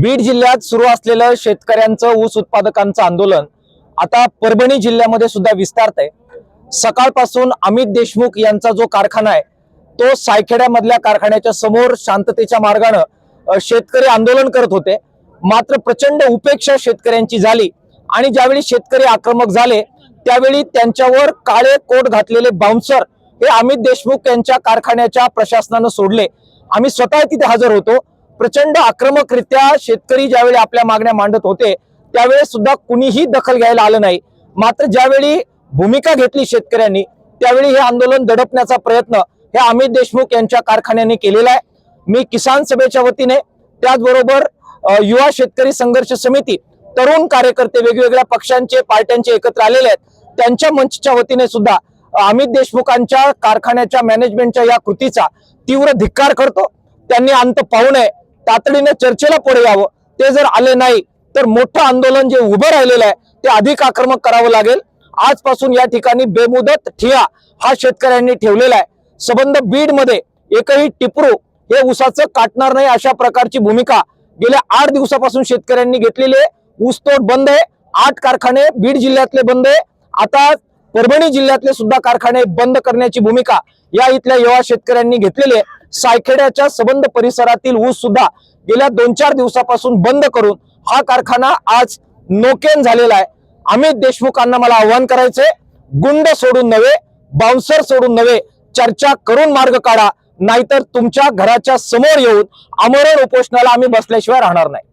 बीड जिल्ह्यात सुरू असलेलं शेतकऱ्यांचं ऊस उत्पादकांचं आंदोलन आता परभणी जिल्ह्यामध्ये सुद्धा विस्तारत आहे. सकाळपासून अमित देशमुख यांचा जो कारखाना आहे तो सायखेड्यामधल्या कारखान्याच्या समोर शांततेच्या मार्गानं शेतकरी आंदोलन करत होते. मात्र प्रचंड उपेक्षा शेतकऱ्यांची झाली आणि ज्यावेळी शेतकरी आक्रमक झाले त्यावेळी त्यांच्यावर काळे कोट घातलेले बाउन्सर हे अमित देशमुख यांच्या कारखान्याच्या प्रशासनानं सोडले. आम्ही स्वतः तिथे हजर होतो. प्रचंड आक्रमकरित्या शेतकरी ज्यावेळी आपल्या मागण्या मांडत होते त्यावेळेस सुद्धा कुणीही दखल घ्यायला आलं नाही. मात्र ज्यावेळी भूमिका घेतली शेतकऱ्यांनी त्यावेळी हे आंदोलन दडपण्याचा प्रयत्न हे अमित देशमुख यांच्या कारखान्याने केलेला आहे. मी किसान सभेच्या वतीने त्याचबरोबर युवा शेतकरी संघर्ष समिती तरुण कार्यकर्ते वेगवेगळ्या पक्षांचे पार्ट्यांचे एकत्र आलेले आहेत. त्यांच्या मंचच्या वतीने सुद्धा अमित देशमुखांच्या कारखान्याच्या मॅनेजमेंटच्या या कृतीचा तीव्र धिक्कार करतो. त्यांनी अंत पाहू नये. तातडीने चर्चेला पुढे यावं. ते जर आले नाही तर मोठं आंदोलन जे उभं राहिलेलं आहे ते अधिक आक्रमक करावं लागेल. आजपासून या ठिकाणी बेमुदत ठिया हा शेतकऱ्यांनी ठेवलेला आहे. सबंध बीडमध्ये एकही टिपरू हे ऊसाचं काटणार नाही अशा प्रकारची भूमिका गेल्या आठ दिवसापासून शेतकऱ्यांनी घेतलेली आहे. ऊसतोड बंद आहे. आठ कारखाने बीड जिल्ह्यातले बंद आहे. आता परभणी जिल्ह्यातले सुद्धा कारखाने बंद करण्याची भूमिका या इथल्या युवा शेतकऱ्यांनी घेतलेली आहे. सायखेड्याच्या सबंध परिसरातील ऊस सुद्धा गेल्या दोन चार दिवसापासून बंद करून हा कारखाना आज नोकेन झालेला आहे. अमित देशमुखांना मला आव्हान करायचंय गुंड सोडून नव्हे बाउन्सर सोडून नव्हे चर्चा करून मार्ग काढा नाहीतर तुमच्या घराच्या समोर येऊन अमरण उपोषणाला आम्ही बसल्याशिवाय राहणार नाही.